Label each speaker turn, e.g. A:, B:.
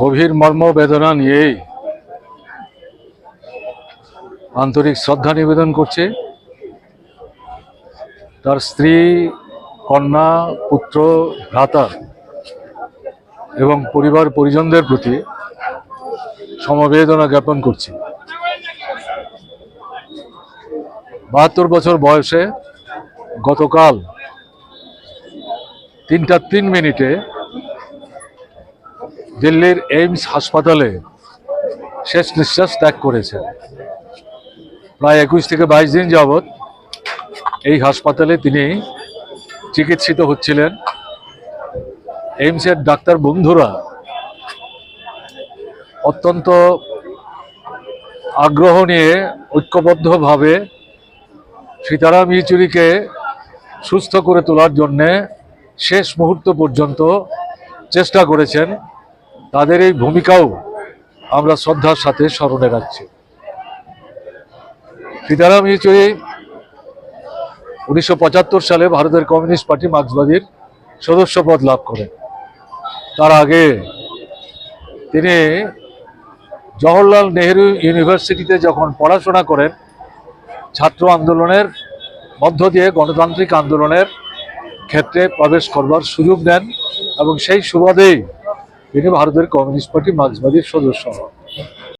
A: গভীর মর্ম বেদনা নিয়েই আন্তরিক শ্রদ্ধা নিবেদন করছে। তার স্ত্রী, কন্যা, পুত্র, ভ্রাতা এবং পরিবার পরিজনদের প্রতি সমবেদনা জ্ঞাপন করছি। বাহাত্তর বছর বয়সে গতকাল তিনটা তিন মিনিটে দিল্লির এইমস হাসপাতালে শেষ নিঃশ্বাস ত্যাগ করেছেন। প্রায় একুশ থেকে বাইশ দিন যাবৎ এই হাসপাতালে তিনি চিকিৎসিত হচ্ছিলেন। এইমসের ডাক্তার বন্ধুরা অত্যন্ত আগ্রহ নিয়ে, ঐক্যবদ্ধভাবে সীতারাম ইয়েচুরিকে সুস্থ করে তোলার জন্যে শেষ মুহূর্ত পর্যন্ত চেষ্টা করেছেন। তাদের এই ভূমিকাও আমরা শ্রদ্ধার সাথে স্মরণে রাখছি। সীতারাম ইয়েচুরি উনিশশো সালে ভারতের কমিউনিস্ট পার্টি মার্ক্সবাদীর সদস্য পদ লাভ করেন। তার আগে তিনি জওহরলাল নেহেরু ইউনিভার্সিটিতে যখন পড়াশোনা করেন, ছাত্র আন্দোলনের মধ্য দিয়ে গণতান্ত্রিক আন্দোলনের ক্ষেত্রে প্রবেশ করবার সুযোগ দেন এবং সেই সুবাদেই তিনি ভারতের কমিউনিস্ট পার্টি মার্ক্সবাদীর সদস্য হন।